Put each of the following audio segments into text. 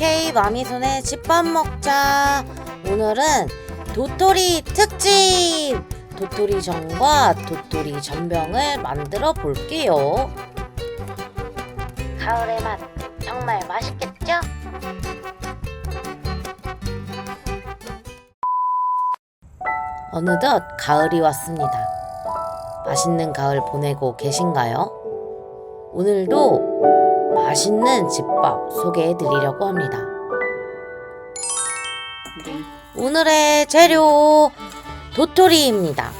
오케이 마미손의 집밥 먹자 오늘은 도토리 특집 도토리 전과 도토리 전병을 만들어 볼게요 가을의 맛 정말 맛있겠죠? 어느덧 가을이 왔습니다 맛있는 가을 보내고 계신가요? 오늘도 맛있는 집밥 소개해 드리려고 합니다. 네. 오늘의 재료 도토리입니다.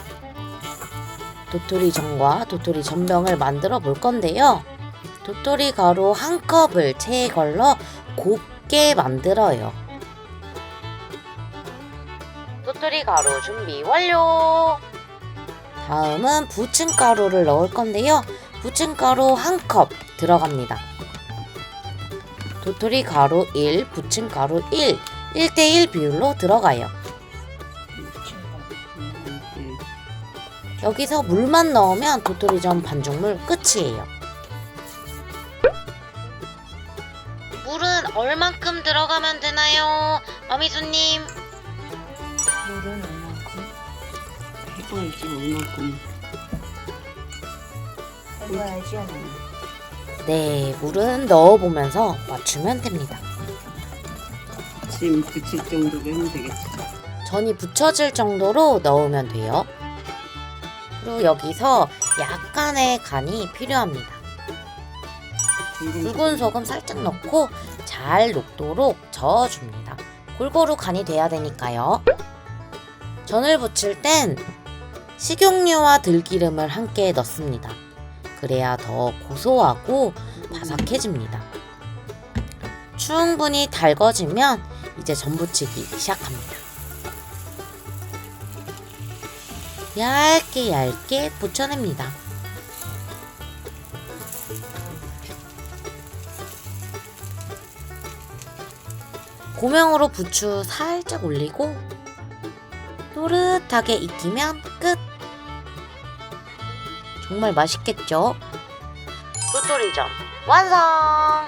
도토리 전과 도토리 전병을 만들어 볼 건데요. 도토리 가루 한 컵을 체에 걸러 곱게 만들어요. 도토리 가루 준비 완료! 다음은 부침가루를 넣을 건데요. 부침가루 한 컵 들어갑니다. 도토리 가루 1, 부침 가루 1, 1대1 비율로 들어가요. 여기서 물만 넣으면 도토리전 반죽물 끝이에요. 물은 얼만큼 들어가면 되나요? 마미수님. 물은 얼만큼? 해봐야지 얼만큼 해봐야지 언니. 네, 물은 넣어보면서 맞추면 됩니다. 침 붙일 정도로 하면 되겠지 전이 붙여질 정도로 넣으면 돼요. 그리고 여기서 약간의 간이 필요합니다. 굵은 소금 살짝 넣고 잘 녹도록 저어줍니다. 골고루 간이 돼야 되니까요. 전을 부칠 땐 식용유와 들기름을 함께 넣습니다. 그래야 더 고소하고 바삭해집니다. 충분히 달궈지면 이제 전 부치기 시작합니다. 얇게 얇게 붙여냅니다. 고명으로 부추 살짝 올리고 노릇하게 익히면 끝! 정말 맛있겠죠? 도토리전 완성!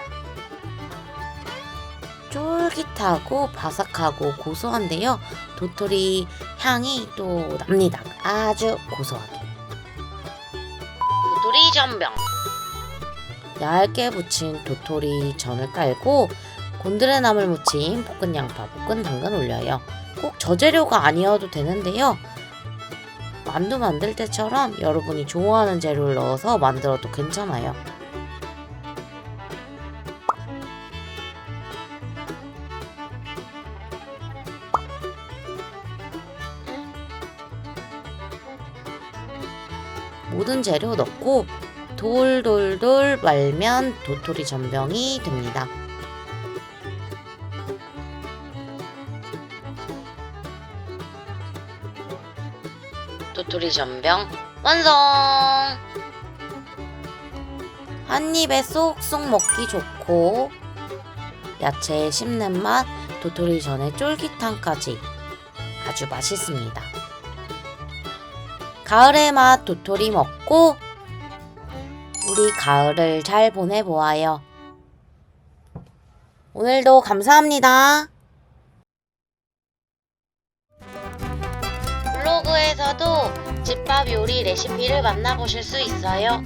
쫄깃하고 바삭하고 고소한데요. 도토리 향이 또 납니다. 아주 고소하게. 도토리 전병. 얇게 부친 도토리 전을 깔고 곤드레 나물 무침, 볶은 양파, 볶은 당근 올려요. 꼭 저재료가 아니어도 되는데요. 만두 만들 때처럼 여러분이 좋아하는 재료를 넣어서 만들어도 괜찮아요. 모든 재료 넣고 돌돌돌 말면 도토리 전병이 됩니다. 도토리 전병 완성! 한 입에 쏙쏙 먹기 좋고 야채 씹는 맛, 도토리 전의 쫄깃함까지 아주 맛있습니다. 가을의 맛 도토리 먹고 우리 가을을 잘 보내보아요. 오늘도 감사합니다. 블로그에서도 집밥 요리 레시피를 만나보실 수 있어요.